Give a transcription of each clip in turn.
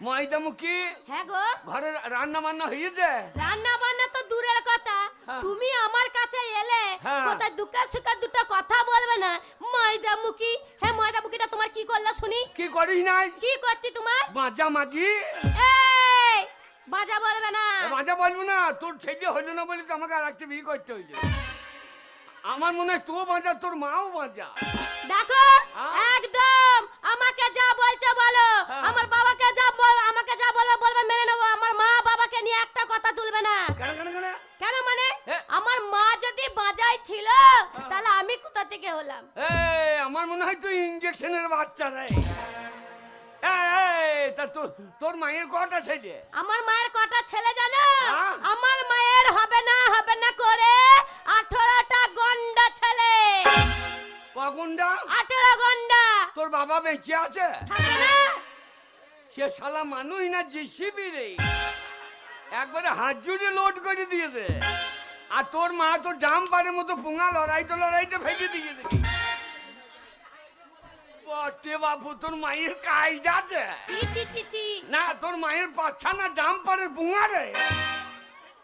ময়দামুখী? হ্যাঁ গো। ঘরে রান্না বান্না হয়েছে রান্না বান্না তো দূরের কথা। হ্যাঁ। তুমি আমার কাছে এলে হ্যাঁ। কোথায় দুঃখের সুখের দুটো কথা বলবে না? ময়দা হ্যাঁ ময়দা তোমার কি করল শুনি? কি করিস নাই? কি করছি তোমার? মাজা মাগি। এই বাজা বলবে না। মাজা বলব না তোর ছেলে হইল না বলে তো আমাকে আর একটা বিয়ে করতে হইল। আমার মনে হয় তুও বাঁচা তোর মাও বাঁচা দেখো হ্যাঁ? একদম আমাকে যা বলছো বলো হ্যাঁ। আমার বাবাকে যা বল আমাকে যা বলবে বলবে মেনে নেব আমার মা বাবাকে নিয়ে একটা কথা তুলবে না কেন কেন মানে? আমার মা যদি বাজাই ছিল তাহলে আমি কোথা থেকে হলাম? এই আমার মনে হয় তুই ইঞ্জেকশনের বাচ্চা রে। তা তোর মায়ের কটা ছেলে? আমার মায়ের কটা ছেলে জানো? হ্যাঁ? আমার মায়ের হবে না হবে না করে আঠারোটা গন্ডা ছেলে। কখনটা আঠারো গন্ডা। তোর বাবা বেঁচে আছে? থাকে না? সে শালা মানুষ না জিসিবি রে। একবারে হাত জুড়ে লোড করে দিয়েছে। আর তোর মা তোর ডাম পাড়ের মতো পুঙা লড়াইতে লড়াইতে ফেলে দিয়েছে। বটে বাবু তোর মায়ের কাজ আছে? না তোর মায়ের বাচ্চা না ডাম পাড়ের পুঙা রে।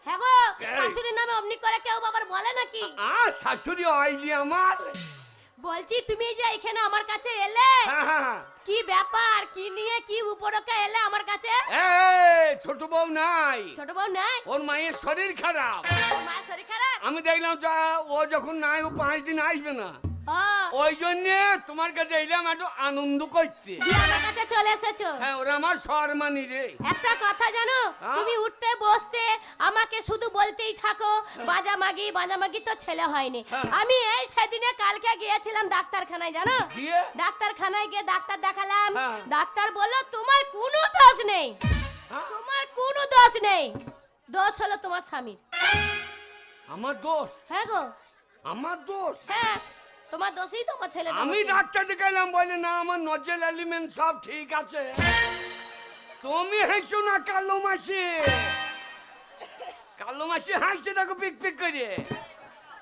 হ্যাঁ গো। শাশুড়ির নামে অমনি করে কেউ বাবার বলে নাকি? আ শাশুড়ি আইলি আমার। বলছি তুমি যে এখানে আমার কাছে এলে হ্যাঁ, হ্যাঁ। কি ব্যাপার? কি নিয়ে কি উপরকে এলে আমার কাছে? ছোট বউ নাই। ছোট বউ নাই? ওর মায়ের শরীর খারাপ। মায়ের শরীর খারাপ? আমি দেখলাম যা ও যখন নাই ও পাঁচ দিন আসবে না। ওই জন্য তোমার কাছে এলাম একটু আনন্দ করতে। আমার কাছে চলে এসেছ? হ্যাঁ ওরা আমার সম্মানি রে। একটা কথা জানো? হ্যাঁ? তুমি উঠতে বসতে আমাকে শুধু বলতেই থাকো বাজা মাগি বাজা মাগি তো ছেলে হয়নি। হ্যাঁ। আমি এই সেদিনে কালকে গিয়েছিলাম ডাক্তারখানায় জানো? ডাক্তারখানায় গিয়ে ডাক্তার দেখালাম। হ্যাঁ। ডাক্তার বলল তোমার কোনো দোষ নেই। হ্যাঁ? তোমার কোনো দোষ নেই। দোষ হলো তোমার স্বামীর। আমার দোষ? হ্যাঁ গো। আমার দোষ? হ্যাঁ। তোমার দোষই তোমার ছেলে আমি ডাক্তার দেখালাম বলে না আমার নজেল এলিমেন্ট সব ঠিক আছে। তুমি হাসছো না কালো মাসি। কালো মাসি হাসছে দেখো পিক পিক করে।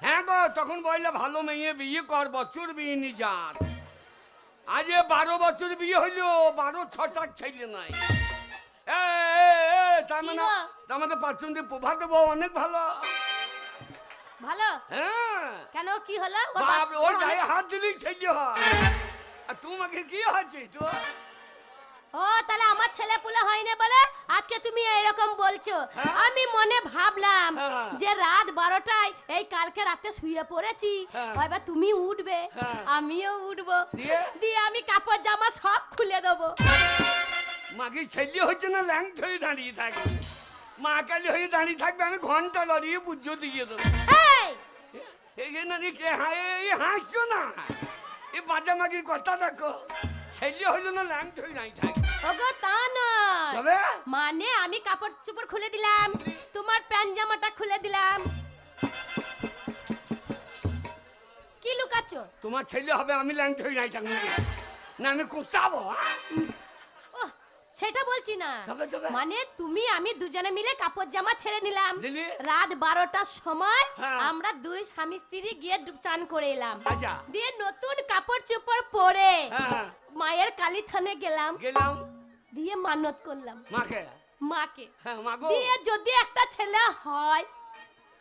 হ্যাঁ গো তখন বললে ভালো মেয়ে বিয়ে কর বছর বিয়ে নি যার। আজ এ বারো বছর বিয়ে হইল বারো ছটা ছেলে নাই। এ, তার মানে তার মানে পাঁচজনকে প্রভাত দেবো অনেক ভালো। ভালো? হ্যাঁ। কেন কি হলো? বাপ ওর গায়ে হাত দিলেই ছেলে হয়। আর তোমাকে কি হচ্ছে তো ও তাহলে আমার ছেলে পুলে হয়নি বলে? আজকে তুমি এরকম বলছো। হ্যাঁ। আমি মনে ভাবলাম হ্যাঁ। যে রাত বারোটায় এই কালকে রাতে শুয়ে পড়েছি। হ্যাঁ। এবার তুমি উঠবে। আমিও উঠবো। দিয়ে? দিয়ে আমি কাপড় জামা সব খুলে দেবো। মাকে ছেলে হচ্ছে না ল্যাংট হয়ে দাঁড়িয়ে থাকে। মা কালী হয়ে দাঁড়িয়ে থাকবে আমি ঘণ্টা লড়িয়ে পুজো দিয়ে দেবো। এই, এই যে নানি কে হায় এই হাসছো না? এই বাজা মাগির কথা দেখো। ছেলে হইল না ল্যাংট হয়ে দাঁড়িয়ে থাকে ওগো তা নয়। তবে? মানে আমি কাপড় চোপড় খুলে দিলাম তোমার প্যান্ট জামাটা খুলে দিলাম। কি লুকাচ্ছ? তোমার ছেলে হবে আমি হয়ে দাঁড়িয়ে থাকব নাকি? না আমি কোথাবো ওহ, সেটা বলছি না। তবে তবে মানে তুমি আমি দুজনে মিলে কাপড় জামা ছেড়ে নিলাম। দিলি? রাত বারোটার সময় হ্যাঁ। আমরা দুই স্বামী স্ত্রী গিয়ে ডুব- চান করে এলাম। আচ্ছা। দিয়ে নতুন কাপড় চোপড় পরে হ্যাঁ মায়ের কালী থানে গেলাম। গেলাম। দিয়ে মানত করলাম। মাকে? মাকে। হ্যাঁ মাগো। দিয়ে যদি একটা ছেলে হয়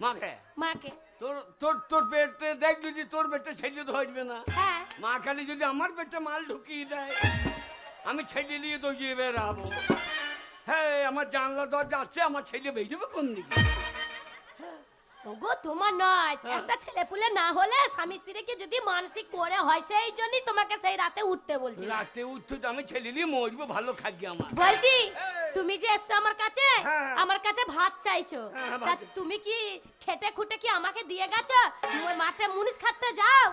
মাকে? মাকে। তোর তোর তোর পেটে দেখ যদি তোর পেটে ছেলে ধরবে না। হ্যাঁ। মা খালি যদি আমার পেটে মাল ঢুকিয়ে দেয়। আমি ছেলে নিয়ে তো গিয়ে বেরাবো হ্যাঁ আমার জানলা দরজা আছে আমার ছেলে বেরোবে কোন দিকে? ওগো তোমার নয় হ্যাঁ। একটা ছেলে পুলে না হলে স্বামী স্ত্রীকে যদি মানসিক করে হয় সেই জন্যই তোমাকে সেই রাতে উঠতে বলছি রাতে উঠতে তো আমি ছেলে নিয়ে মরবো ভালো খাদ্য আমার। বলছি তুমি যে এসছো আমার কাছে হ্যাঁ। আমার কাছে ভাত চাইছো। হ্যাঁ, তা তুমি কি খেটে খুটে কি আমাকে দিয়ে গেছো? মাঠে মুনিশ খাটতে যাও?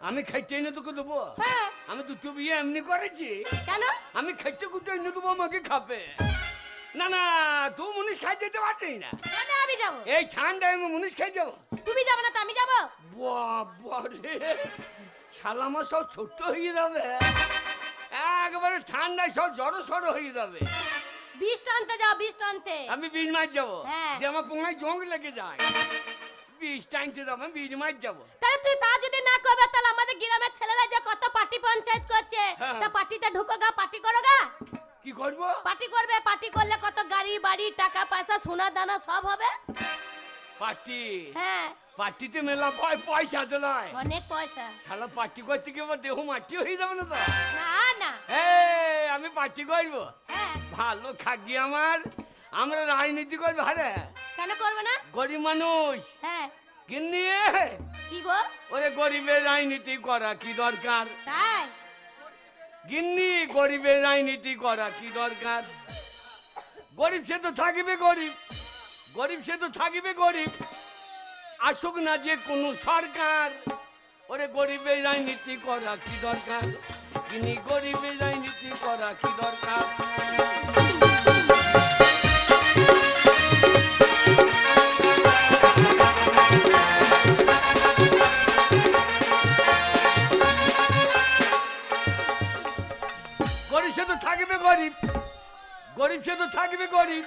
আমি খাইতে এনে তোকে দেবো। হ্যাঁ। আমি দুটো বিয়ে এমনি করেছি। কেন? আমি খাইতে খুঁটে এনে দেবো আমাকে খাবে। না না তুই মুনিশ খাই যেতে পারছিস না। কেন আমি যাব। এই ঠান্ডায় আমি মুনিশ খাই যাব। তুমি যাবে না তো আমি যাব? বাবা রে শালামা সব ছোট্ট হয়ে যাবে। একবারে ঠান্ডায় সব জড়ো সড়ো হয়ে যাবে। বিষ টানতে যাও বিষ টানতে। আমি বীজ মাছ যাব। হ্যাঁ। যে আমার পোঙায় জং লেগে যায়। যাব আমি বীজ মাছ যাব। তাহলে তুই তা যদি না করবে তাহলে আমাদের গ্রামের ছেলেরা যে কত পার্টি পঞ্চায়েত করছে হ্যাঁ। তা পার্টিতে ঢুকো গা পার্টি করো গা। কি করব? পার্টি করবে পার্টি করলে কত গাড়ি বাড়ি টাকা পয়সা সোনা দানা সব হবে। পার্টি? হ্যাঁ। পার্টিতে মেলা পয় পয়সা আছে নয়। অনেক পয়সা। শালা পার্টি করতে গিয়ে আমার দেহ মাটি হয়ে যাবে না তো? না না। এই, আমি পার্টি করব? হ্যাঁ। ভালো খাগি আমার। আমরা রাজনীতি করব হারে কেন করবে না? গরিব মানুষ। হ্যাঁ। কিন্নি কি গো? ওরে গরিবের রাজনীতি করা কি দরকার? তাই? গিন্নি গরিবের রাজনীতি করা কি দরকার? গরিব সে তো থাকিবে গরিব। গরিব সে তো থাকিবে গরিব। আসুক না যে কোনো সরকার। ওরে গরিবের রাজনীতি করা কি দরকার? গিন্নি গরিবের রাজনীতি করা কি দরকার? গরিব সে তো থাকবে গরিব। গরিব সে তো থাকবে গরিব।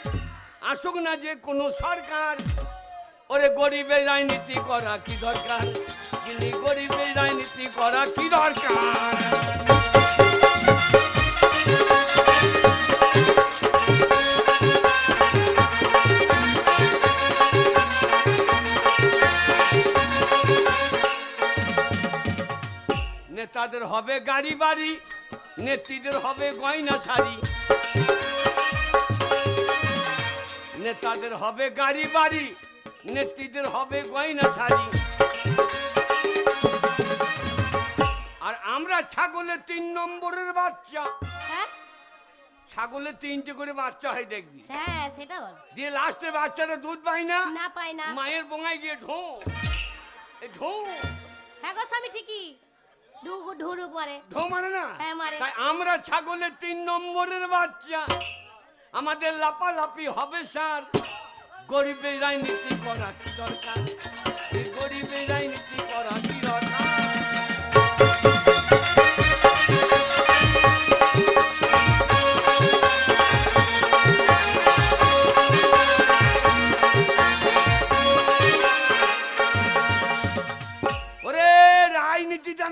আসুক না যে কোনো সরকার। ওরে গরিবের রাজনীতি করা কি দরকার? কিন্তু গরিবের রাজনীতি করা কি দরকার? নেতাদের হবে গাড়ি বাড়ি। নেত্রীদের হবে গয়না শাড়ি। নেতাদের হবে গাড়ি বাড়ি নেত্রীদের হবে গয়না শাড়ি। আর আমরা ছাগলের তিন নম্বরের বাচ্চা। হ্যাঁ? ছাগলের তিনটে করে বাচ্চা হয় দেখবি। হ্যাঁ সেটা বল। দিয়ে লাস্টে বাচ্চাটা দুধ পায় না? না পাই না। মায়ের বোঙায় গিয়ে ঢো। ঢো। হ্যাঁ গো স্বামী ঠিকই। ঢুক ঢুরুক মারে। ঢো মারে না? হ্যাঁ, মারে। তাই আমরা ছাগলের তিন নম্বরের বাচ্চা। আমাদের লাপালাপি হবে স্যার। গরিবের রাজনীতি করা কি দরকার? গরিবের রাজনীতি করা কি দরকার?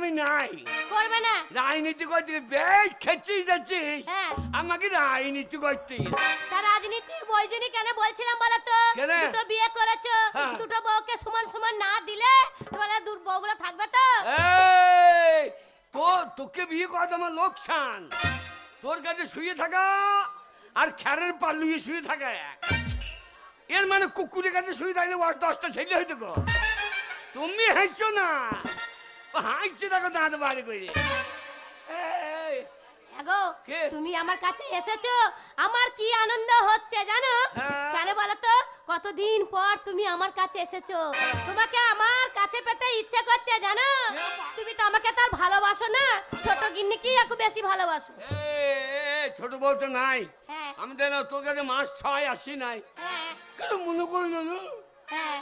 আমি নাই। করবে না। রাজনীতি করতে বেশ খেয়েছিস যাচ্ছিস হ্যাঁ। আমাকে রাজনীতি করতিস। তা রাজনীতি কেন বলছিলাম বলো তো কেন? দুটো বিয়ে করেছ। হ্যাঁ। দুটো বউকে সমান সমান না দিলে তোমার দূর বউগুলো থাকবে তো? এই তো তোকে বিয়ে করা তো আমার লোকসান। তোর কাছে শুয়ে থাকা আর খ্যারের পাল্লুয়ে শুয়ে থাকা এক। এর মানে কুকুরের কাছে শুয়ে থাকলে ওর দশটা ছেলে হইতো গো। তুমি হাসছো না। হাসছে দেখো দাঁত বাড়ি করে। তুমি আমার কাছে এসেছ আমার কি আনন্দ হচ্ছে জানো? হ্যাঁ। কেন বলো তো কতদিন পর তুমি আমার কাছে এসেছ। তোমাকে আমার কাছে পেতে ইচ্ছে করছে জানো? তুমি তো আমাকে তার ভালোবাসো না। ছোট গিন্নি কি একটু বেশি ভালোবাসো? ছোট বউটা নাই। হ্যাঁ। আমি দেখ তোর কাছে মাস ছয় আসি নাই। হ্যাঁ। কেন মনে করি না? হ্যাঁ।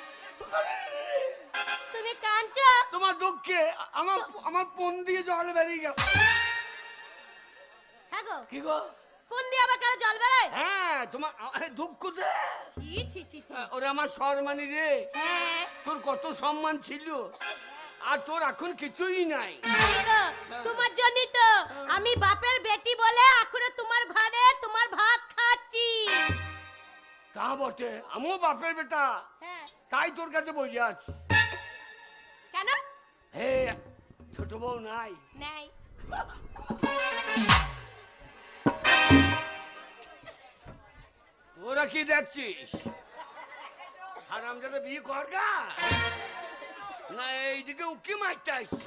তুমি কাঁদছো? তোমার দুঃখে আমার আমার পন দিয়ে জল বেরিয়ে গেল। হ্যাঁ গো। কি গো? কোন দিয়ে আবার কারও জল বেরোয়? হ্যাঁ তোমার আরে দুঃখ দে। ছি ছি ছি ছি। ওরে আমার সম্মানি রে। হ্যাঁ। তোর কত সম্মান ছিল। আর তোর এখন কিছুই নাই। তোমার জন্যই তো। আমি বাপের বেটি বলে এখনও তোমার ঘরে তোমার ভাত খাচ্ছি। তা বটে আমিও বাপের বেটা। হ্যাঁ। তাই তোর কাছে বসে আছি। হে ছোট বউ নাই। নাই। তোরা কি দেখছিস? হারাম যাতে বিয়ে কর গা। না এইদিকে উকি মারতে আসছিস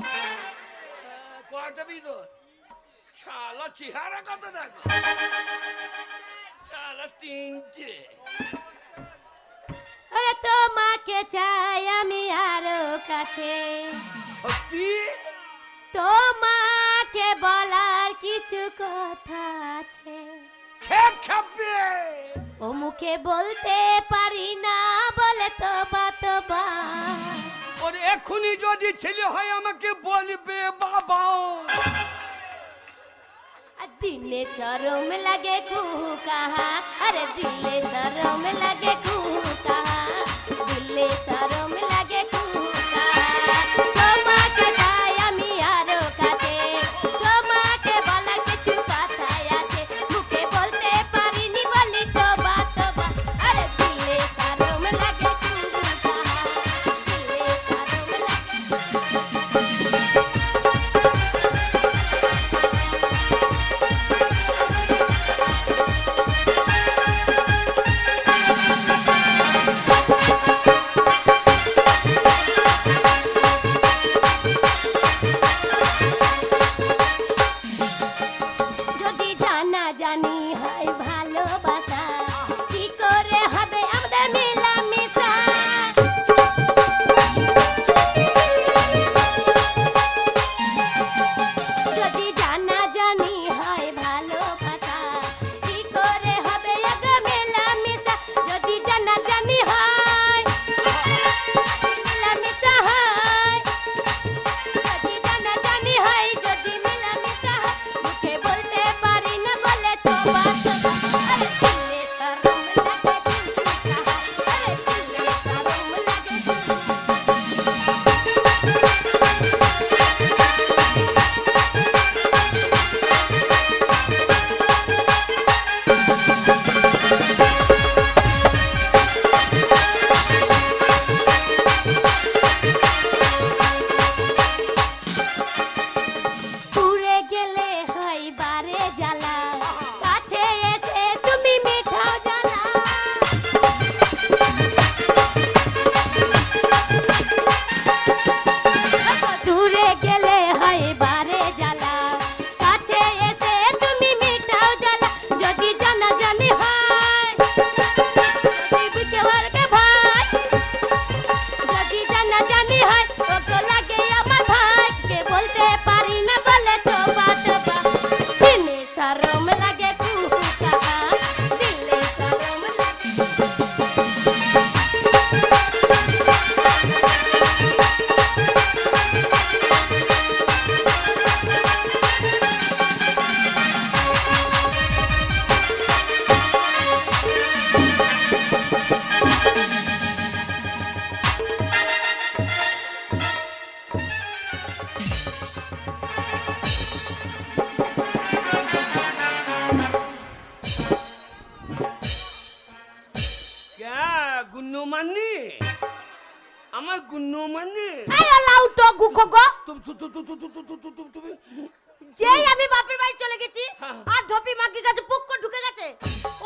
বিয়ে তোর? শালা চেহারা কত দেখো। শালা তিনটে। তোমাকে চাই আমি কাছে। তোমাকে বলার কিছু কথা আছে। ও মুখে বলতে পারি না বলে তো বাতবা ওর এখনই যদি ছেলে হয় আমাকে বলবে বাবাও দিলে শরম লাগে কু কাহা আরে দিলে শরম লাগে কু কাহা দিলে শরম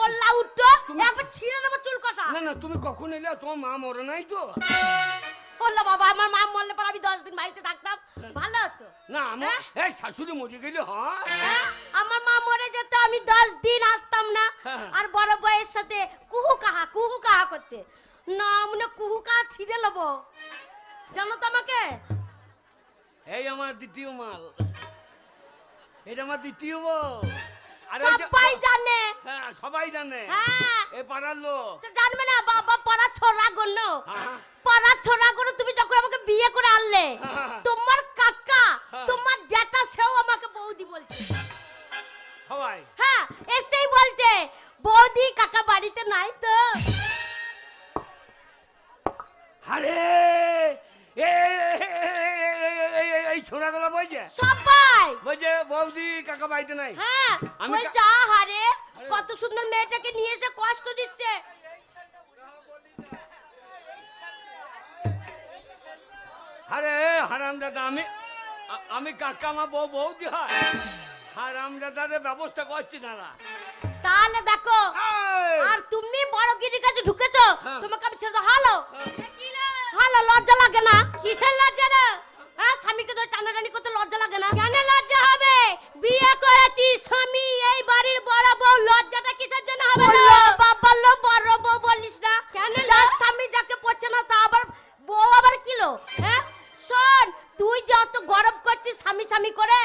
ও লাউ তো তুমি- একবার ছিঁড়ে নেব চুল কষা। না না তুমি কখন এলে তোমার মা মরে নাই তো? বলল বাবা আমার মা মরলে পর আমি দশ দিন বাড়িতে থাকতাম। ভালো হতো। না আমার এই শাশুড়ি মরে গেলে হ্যাঁ? আমার মা মরে যেত আমি দশ দিন আসতাম না। হ্যাঁ। আর বড় বয়ের সাথে কুহু কাহা কুহু কাহা করতে। না মনে কুহু কাহা ছিঁড়ে নেব। জানো তো আমাকে? এই আমার দ্বিতীয় মাল। এটা আমার দ্বিতীয় বউ। সবাই জানে। হ্যাঁ সবাই জানে। হ্যাঁ। এ পাড়ার লোক। জানবে না বাবা পড়া ছোড়া গণ্য। হ্যাঁ, ছোড়া করে তুমি যখন আমাকে বিয়ে করে আনলে হ্যাঁ। তোমার কাকা হ্যাঁ। তোমার জ্যাঠা সেও আমাকে বৌদি বলছে। সবাই। হ্যাঁ এসেই বলছে বৌদি কাকা বাড়িতে নাই তো। আরে! এ এই ছোড়াগুলো বলছে সবাই বলছে বৌদি কাকা বাড়িতে নাই। হ্যাঁ আমি যা হারে কত সুন্দর মেয়েটাকে নিয়ে এসে কষ্ট দিচ্ছে। আরে হারাম দাদা আমি আমি কাকা মা বউ বৌদি হয়। হারাম দাদাদের ব্যবস্থা করছি দাদা। তাহলে দেখো আর তুমি বড় গিরির কাছে ঢুকেছো হ্যাঁ। তোমাকে আমি ছেড়ে দাও। হালো। হ্যাঁ। হালো লজ্জা লাগে না। কিসের লজ্জা না হ্যাঁ স্বামীকে ধরে টানাটানি করতে লজ্জা লাগে না? কেন লজ্জা হবে? বিয়ে করেছি স্বামী এই বাড়ির বড় বউ লজ্জাটা কিসের জন্য হবে না বাবা লো বড় বউ বলিস না। কেন যার স্বামী যাকে পড়ছে না তা আবার বউ আবার কিলো হ্যাঁ? শোন তুই যত গরম করছিস স্বামী স্বামী করে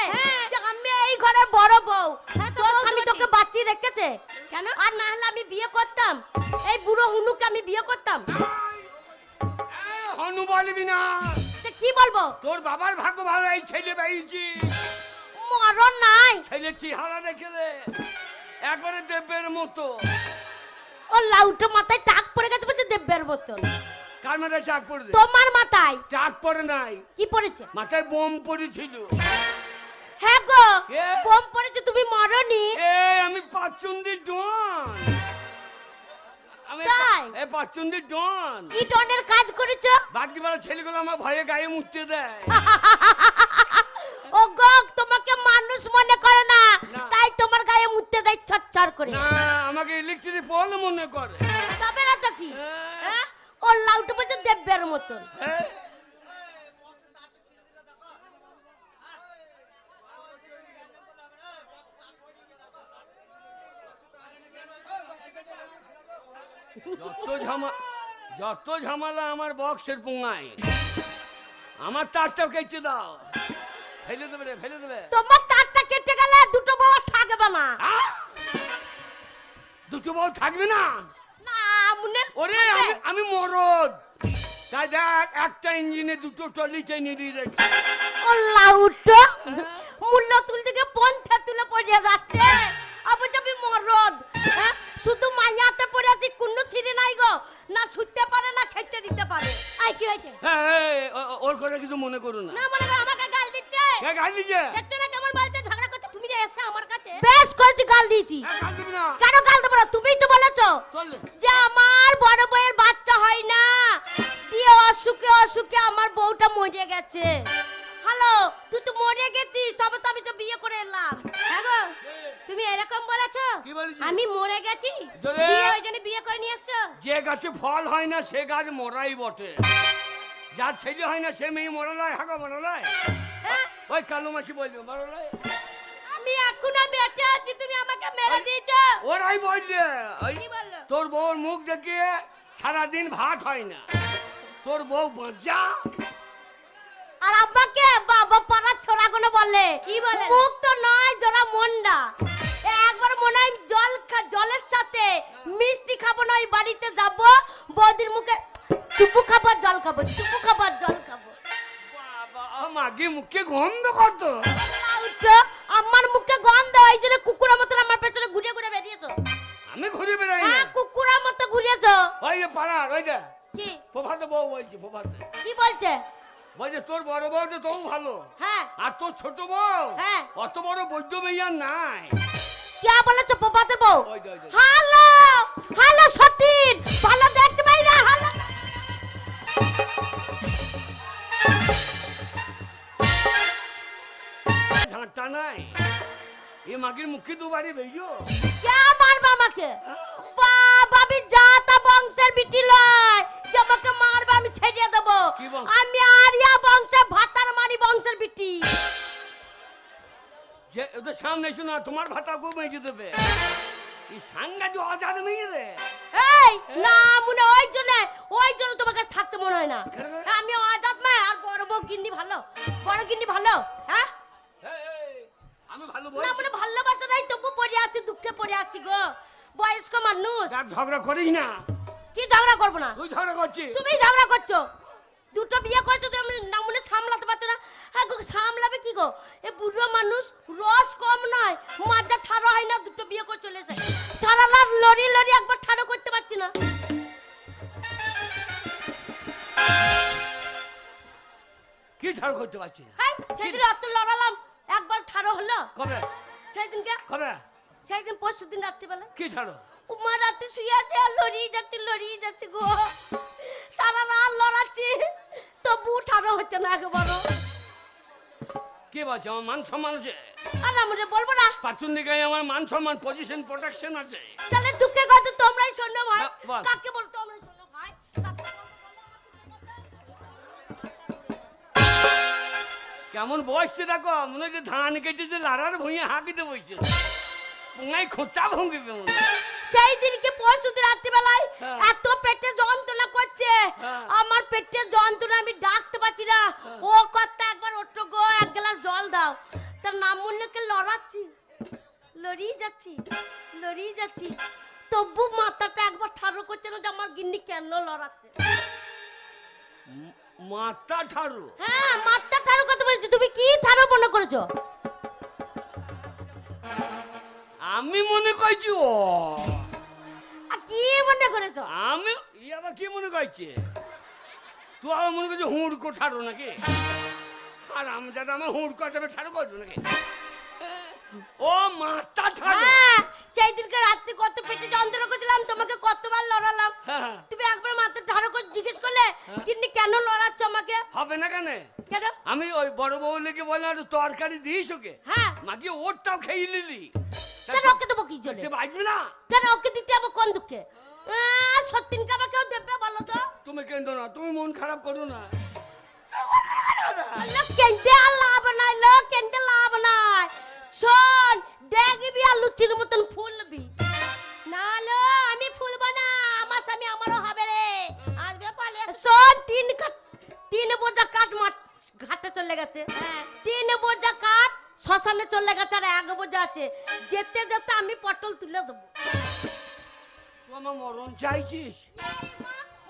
যে আমি এই ঘরের বড় বউ তোর স্বামী তোকে বাঁচিয়ে রেখেছে? কেন? আর না হলে আমি বিয়ে করতাম। এই বুড়ো হুনুকে আমি বিয়ে করতাম। হনু বলবি না। তা কি বলব? তোর বাবার ভাগ্য ভালো এই ছেলে পেয়েছি। মরণ নাই। ছেলে চেহারা দেখলে একবারে দেবের মতো। ও লাউটো মাথায় টাক পড়ে গেছে বলছে দেব্যের বোতল কার মাথায় চাক পড়ে তোমার মাথায়। চাক পড়ে নাই। কি পড়েছে? মাথায় বোম পড়েছিল। হ্যাঁ গো? বোম পড়েছে তুমি মরনি। এ আমি পাঁচচন্দির ডন। আমি তাই? এ পাঁচচন্দির ডন কি ডনের কাজ করেছ বাগদিপাড়া ছেলেগুলো আমার ভয়ে গায়ে মুততে দেয় ও গো তোমাকে মানুষ মনে করে না না। তাই তোমার গায়ে মুততে দেয় ছচ্ছর করে না আমাকে ইলেকট্রিক পোল মনে করে তবে না তো কি হ্যাঁ। হ্যাঁ? ও লাউটো বলছে দেবের মতন হ্যাঁ? যত ঝামা যত ঝামেলা আমার বক্সের পোঙায় আমার তারটাও কেটে দাও। ফেলে দেবে রে ফেলে দেবে। তোমার তারটা কেটে গেলে দুটো বউ থাকবে না। দুটো বউ থাকবে না? না ওরে আমি আমি মরদ। তাই দেখ একটা ইঞ্জিনে দুটো টলি চাই নিয়ে যাচ্ছে। উঠো। মূল্য তুল থেকে পন্থা তুলে পড়ে যাচ্ছে। অবশ্য আমি মরদ। হ্যাঁ? শুধু মাইয়াতে পড়ে আছি কোনো ছিঁড়ে নাই গো। না শুতে পারে না খেতে দিতে পারে। আই কি হয়েছে? হ্যাঁ ওর কথা কিছু মনে করো না। না মনে করো আমাকে গাল দিচ্ছে। কে গাল দিছে দেখছ না কেমন বলছে? ঝগড়া করছে? তুমি যে এসে আমার কাছে বেশ করেছি গাল দিয়েছি। হ্যাঁ, গাল দিবি না। কেন গাল দেবো না? তুমিই তো বলেছ চল। যে আমার বড় বউয়ের বাচ্চা হয় না। দিয়ে অসুখে অসুখে আমার বউটা মরে গেছে। হ্যালো তুই তো মরে গেছিস তবে তো আমি তো বিয়ে করে এলাম। হ্যাঁ তুমি এরকম বলেছ? কি বলেছি? আমি মরে গেছি। দিয়ে ওই জন্য বিয়ে করে নিয়ে এসছো? যে গাছে ফল হয় না সে গাছ মরাই বটে। যার ছেলে হয় না সে মেয়ে মরালায়। হাগা মরালায়? হ্যাঁ? ওই কালো মাসি বলবে মরালায়? আমি এখনও বেঁচে আছি তুমি আমাকে মেরে দিয়েছ। ওরাই বলল? তোর বউর মুখ দেখিয়ে সারাদিন ভাত হয় না। তোর বউ বাঁচা আর আব্বাকে বাবা পাড়ার ছোড়াগুলো বলে কি বলে? মুখ তো নয় জোড়া মন্ডা একবার মনে হয় জল জলের সাথে মিষ্টি খাব না ওই বাড়িতে যাব বৌদির মুখে চুপু খাবার জল খাব চুপু খাবার জল খাব। বাবা মাগে মুখে গন্ধ কত? আমার মুখে গন্ধ ওই জন্য কুকুরের মতন আমার পেছনে ঘুরে ঘুরে বেরিয়েছো। আমি ঘুরে বেড়াই না। হ্যাঁ কুকুরের মতো ঘুরিয়েছো। ওই যে পাড়ার ওই যে। কি? প্রভাতে বউ বলছি প্রভাতে। কি বলছে? বলছে তোর বড় বউ তো তবু ভালো। হ্যাঁ। আর তোর ছোট বউ? হ্যাঁ। অত বড় বৈদ্য মেয়ার নাই। কে বলেছ পোপাতে বউ। যে, হ্যালো হ্যালো সতীন। ভালো দেখতে পাই না হ্যালো ঝাঁটা নাই। এ মাগির মুখে দুবারে বেজো কে মারবে আমাকে। আমি জাতা বংশের বিটি লয়। যে আমাকে মারবে আমি ছেড়ে দেবো। বংশ? আমি আরিয়া বংশের ভাতার মারি বংশের বিটি। যে ওদের সামনে এসো না তোমার ভাতা খুব মেজে দেবে। এই সাংঘাতি অজাদ মেয়ে রে এই না মনে ওই জন্য ওই জন্য তোমার কাছে থাকতে মনে হয় না। আমি আজাদ মেয়ে আর বড় বউ গিন্নি ভালো। বড় গিন্নি ভালো হ্যাঁ? আমি ভালো না বলছি। মানে ভালোবাসা নাই তবু পড়ে আছি দুঃখে পড়ে আছি গো। বয়স্ক মানুষ। যাক ঝগড়া করিস না। কি ঝগড়া করব না? তুই ঝগড়া করছিস? তুমি ঝগড়া করছ। দুটো বিয়ে করেছ তুমি না মনে সামলাতে পারছ না। হ্যাঁ গো সামলাবে কি গো? এ বুড়ো মানুষ রস কম নয়। মাজা ঠাড়ো হয় না দুটো বিয়ে করে চলে এসে। সারা রাত লড়ি লড়ি একবার ঠাড়ো করতে পারছি না। কি ঝগড়া করতে পারছিস? না হ্যাঁ সেদিন অত লড়ালাম একবার ঠাড়ো হলো। কবে? সেদিনকে কবে? সেদিন পরশু দিন রাত্রিবেলা। কি ঝাড়ো উমা রাতে শুয়ে আছে আর লড়িয়ে যাচ্ছে লড়িয়ে যাচ্ছে গো। সারা রাত লড়াচ্ছি তবু ঠাড়ো হচ্ছে না একেবারও। কে বলছে? আমার মান সম্মান আছে? আর আমরা বলব না? পাচুন দিকে আমার মান সম্মান পজিশন প্রোটেকশন আছে। তাহলে দুঃখের কথা তোমরাই শোনো ভাই। বল। কাকে বল তোমরাই শোনো ভাই? কাকে কেমন বসছে দেখো? মনে হচ্ছে ধান কেটেছে লারার ভুঁইয়ে হাঁকিতে বইছে পুঙাই খোঁচা ভঙ্গিবে মনে হয়। সেই দিনকে পরশু দিন রাত্রিবেলায় হ্যাঁ। এত পেটে যন্ত্রণা করছে। হ্যাঁ। আমার পেটে যন্ত্রণা আমি ডাকতে পারছি না। ও কর্তা একবার ওটো গো এক গ্লাস জল দাও। তার নাম মুন্নকে লড়াচ্ছি। লড়িয়ে যাচ্ছি লড়িয়ে যাচ্ছি। তবু মাথাটা একবার ঠাড়ো করছে না যে আমার গিন্নি কেন লড়াচ্ছে। মাথা ঠারু? হ্যাঁ মাথা ঠাড়ো করতে বলেছি। তুমি কি ঠাড়ো মনে করেছ? আমি মনে করছি ও আর কি মনে করেছ? আমি ই আবার কি মনে করছে তুই আবার মনে করছিস হুড়কো ঠাড়ো নাকি? আর আমি দাদা আমার হুড়কো যাবে ঠাড়ো করব নাকি? ও মাথা ঠারো হ্যাঁ সেই দিনকে রাত্রি কত পেটে যন্ত্রণা করছিলাম তোমাকে কতবার লড়ালাম। হ্যাঁ, হ্যাঁ। তুমি একবার মাথা ধারো করে জিজ্ঞেস করলে হ্যাঁ। কেন লড়াচ্ছ আমাকে? হবে না কেন? কেন? আমি ওই বড় বউ লেগে বললাম একটু তরকারি দিস ওকে? হ্যাঁ। মাকে ওরটাও খেয়ে নিলি। কেন ওকে দেবো কি জন্য? সে বাঁচবে না। কেন ওকে দিতে হবে কোন দুঃখে? সত্যিনকে আবার কেউ দেবে বলো তো? তুমি কেন্দ্র না তুমি মন খারাপ করো না। কেনতে আর লাভ নাই লোক কেনতে লাভ নাই। শোন দেখবি আর লুচির মতন শ্মশানে চলে গেছে আর এক বোঝা আছে। যেতে যেতে আমি পটল তুলে দেবো। আমার মরণ চাইছিস?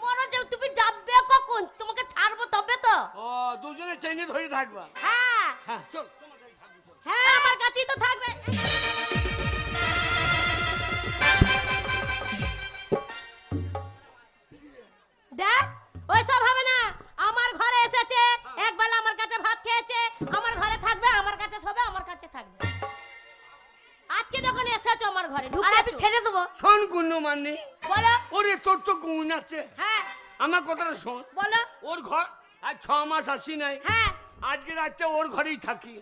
মরণ যাও তুমি যাবে কখন? তোমাকে ছাড়বো তবে তো। ও দুজনে চেনে ধরে থাকবা। হ্যাঁ। হ্যাঁ চল। হ্যাঁ আমার কাছেই তো থাকবে। শোন গুণ্য মান্নি বলো। ওরে তোর তো গুণ আছে। হ্যাঁ। আমার কথাটা শোন। বলো। ওর ঘর আজ ছ মাস আসি নাই। হ্যাঁ। আজকে রাতটা ওর ঘরেই থাকি।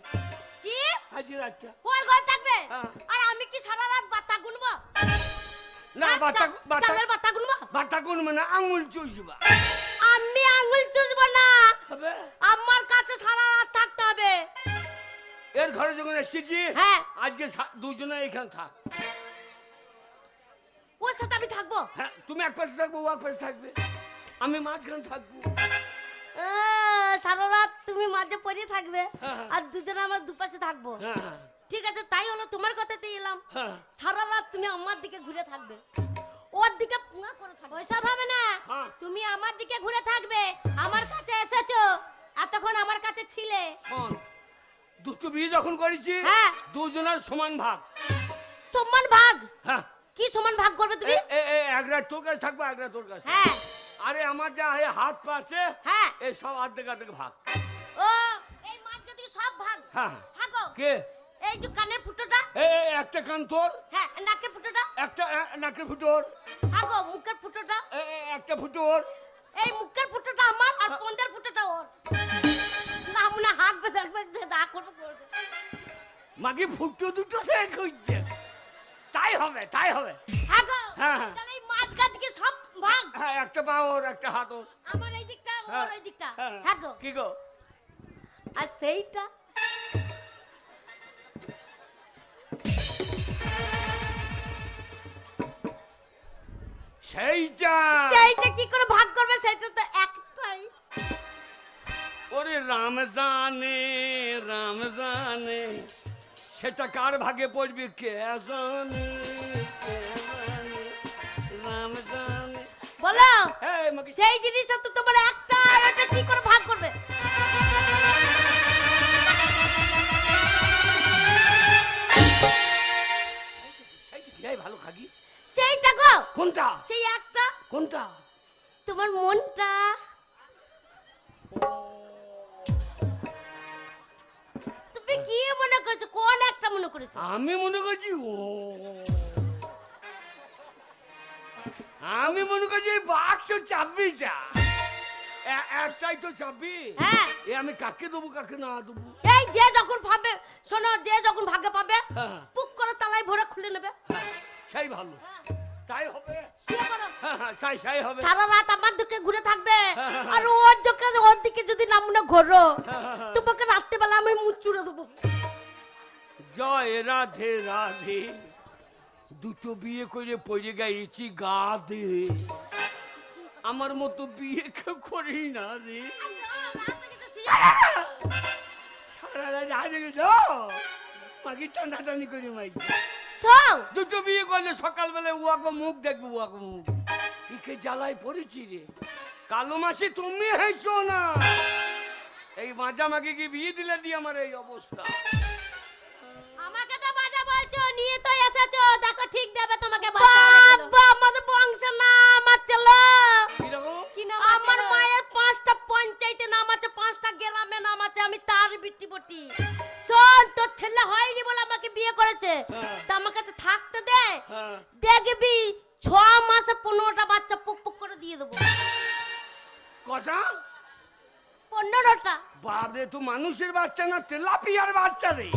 কি? আজকে রাতটা ওর ঘরে থাকবে? হ্যাঁ। আর আমি কি সারা রাত বাতা গুনবো? না হ্যাঁ, বাতা বাতা বাতা গুনবো? বাতা কোন মানে আঙুল চুষবা। আমি আঙুল চুষবো না। আমার কাছে সারা রাত থাকতে হবে। এর ঘরে যখন এসেছি হ্যাঁ। আজকে দুজনে এখানে থাক। সাথে আমি থাকব? হ্যাঁ তুমি এক পাশে থাকব ও এক পাশে থাকবে। আমি মাঝখানে থাকব। সারা রাত তুমি মাঝে পড়ে থাকবে হ্যাঁ। আর দুজনে আমার দুপাশে থাকব। হ্যাঁ হ্যাঁ, ঠিক আছে তাই হলো তোমার কথাতেই এলাম। হ্যাঁ সারা রাত তুমি আমার দিকে ঘুরে থাকবে। ওর দিকে পুঙা করে থাকবে। ওইসব হবে না। হ্যাঁ। তুমি আমার দিকে ঘুরে থাকবে। আমার কাছে এসেছ। এতক্ষণ আমার কাছে ছিলে। শোন দুটো বিয়ে যখন করেছি হ্যাঁ। দুজনের সমান ভাগ। সমান ভাগ? হ্যাঁ। কি সমান ভাগ করবে তুমি? এ- এক রাত তোর কাছে থাকব এক রাত তোর কাছে। হ্যাঁ। আরে আমার যা এই হাত পা আছে হ্যাঁ। এই সব আর্ধেক আর্ধেক ভাগ। ও এই মাঝখান থেকে সব ভাগ। হ্যাঁ। থাকো কে? এই যে কানের ফুটোটা। এ এ, একটা কান তোর হ্যাঁ নাকের ফুটোটা। একটা নাকের ফুটোর থাকো মুখের ফুটোটা। এ, এ, একটা ফুটোর এই মুখের ফুটোটা আমার আর পন্দের ফুটোটা ওর। না মনে হাঁকবে দেখবে যে যা করবে করবে। মাকে ফুটো দুটো সে খুঁজছে। তাই হবে তাই হবে। থাকো হ্যাঁ, হ্যাঁ। তাহলে এই মাঝখান থেকে সব ভাগ হ্যাঁ একটা পা ওর একটা হাত ওর। আমার এই দিকটা হ্যাঁ, ওর ওই দিকটা। হ্যাঁ। থাকো কি গো? আর সেইটা? সেইটা! সেইটা কি করে ভাগ করবে? সেটা তো একটাই। ওরে রাম জানে রাম জানে সেটা কার ভাগে পড়বে? কে জানে রাম জানে। বলো সেই জিনিসটা তো তোমার একটা আর ওটা কি করে ভাগ করবে? ভালো খাগি। সেইটা গো। কোনটা? সেই একটা। কোনটা? তোমার মনটা। করছ কোন একটা মনে করেছ? আমি মনে করছি ও। আমি মনে করছি এই বাক্স চাবিটা এ- একটাই তো চাবি হ্যাঁ। এ আমি কাকে দেবো কাকে না দেবো? এই যে যখন পাবে শোনো যে যখন পাবে হ্যাঁ। পুক করে তালাই ভরে খুলে নেবে। হ্যাঁ, সেই ভালো। তাই হবে? শুয়ে পড়ো। হ্যাঁ হ্যাঁ তাই হবে। সারা রাত আমার দিকে ঘুরে থাকবে। হ্যাঁ, হ্যাঁ, আর ওর দিকে ওর দিকে যদি না মনে ঘোরো হ্যাঁ, হ্যাঁ, হ্যাঁ। তোমাকে রাত্রেবেলা আমি মুচুরে দেবো। জয় রাধে রাধে। দুটো বিয়ে করে পড়ে গেছি গা দে আমার মতো বিয়ে কেউ করি না রে। সারা রাত হারে গেছ? মাকে টানা টানি করে মাই শোন। দুটো বিয়ে করলে সকালবেলায় উয়াকে মুখ দেখবে উয়াকে মুখ। ইকে জ্বালায় পড়েছি রে। কালো মাসে তুমি হেসো না। এই মাজা মাকে কি বিয়ে দিলে দিয়ে আমার এই অবস্থা? মানুষের বাচ্চা না তেলাপিয়ার বাচ্চা রে।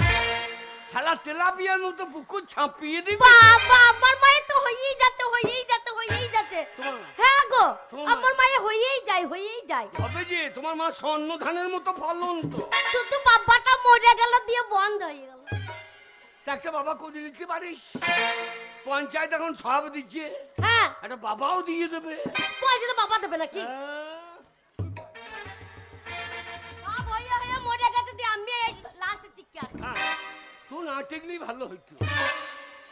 শালা তেলাপিয়ার মতো পুকুর ছাপিয়ে দিবি। বাবা আমার মায়ের তো হয়েই যাচ্ছে হয়েই যাচ্ছে হয়েই যাচ্ছে। হ্যাঁ গো মা- আমার মায়ের হয়েই যায় হয়েই যায়। হবে যে তোমার মা স্বর্ণ ধানের মতো ফলন তো। শুধু বাবাটা মরে গেল দিয়ে বন্ধ হয়ে গেল। একটা বাবা করে দিতে পারিস? পঞ্চায়েত এখন সব দিচ্ছে। হ্যাঁ। একটা বাবাও দিয়ে দেবে। পয়সা তো বাবা দেবে নাকি? তুই না টিকলেই ভালো হইতো।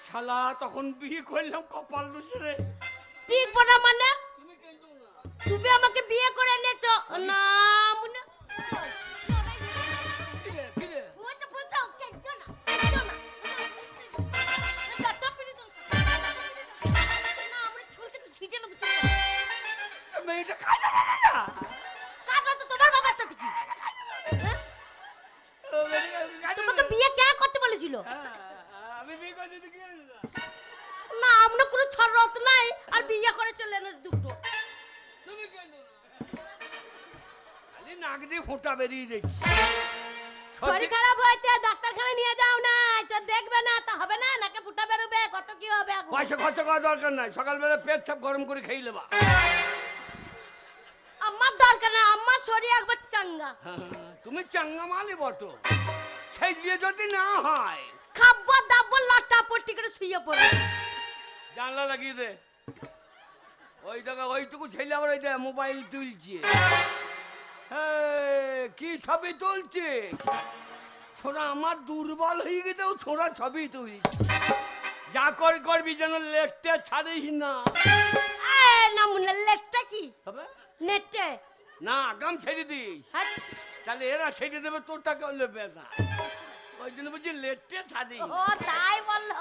শালা তখন বিয়ে করলাম কপাল দোষে রে ঠিক বনা মানে? তুমি না তুমি আমাকে বিয়ে করে এনেছো? না মুনা কিরে কিরে ওই করতে আমি বিয়ে করছি কি না আমরা কোনো ছরত নাই আর বিয়ে করে চলে এনে দুটো। তুমি কেন না? খালি নাক দিয়ে ফোঁটা বেরিয়ে দেখছি শরীর খারাপ হয়েছে ডাক্তারখানায় নিয়ে যাও না চ দেখবে না তা হবে না নাকে ফুটা বেরোবে কত কি হবে? পয়সা খরচ করার দরকার নাই সকালবেলা পেট সব গরম করে খেয়ে নেবা। আমার দরকার না আমার শরীর একবার চাঙ্গা। তুমি চাঙ্গা মালি বটো। দিয়ে যদি না হয়। খাব দাবো লাটা পট্টি করে শুয়ে পড়ে। জানলা লাগিয়ে দে। ওই টাকা ওইটুকু ছেলে আবার ওই মোবাইল তুলছে। কি ছবি তুলছে? ছোড়া আমার দুর্বল হয়ে গেছে ও ছোড়া ছবি তুল যা কর করবি যেন লেটতে ছাড়িস না। না মুনে লেটটা কি? হবে নেটে। না আগাম ছেড়ে দিস। হ্যাঁ। তাহলে এরা ছেড়ে দেবে তোর টাকা নেবে না ওই জন্য বলছি লেটে ছাড়ি ও তাই বলল।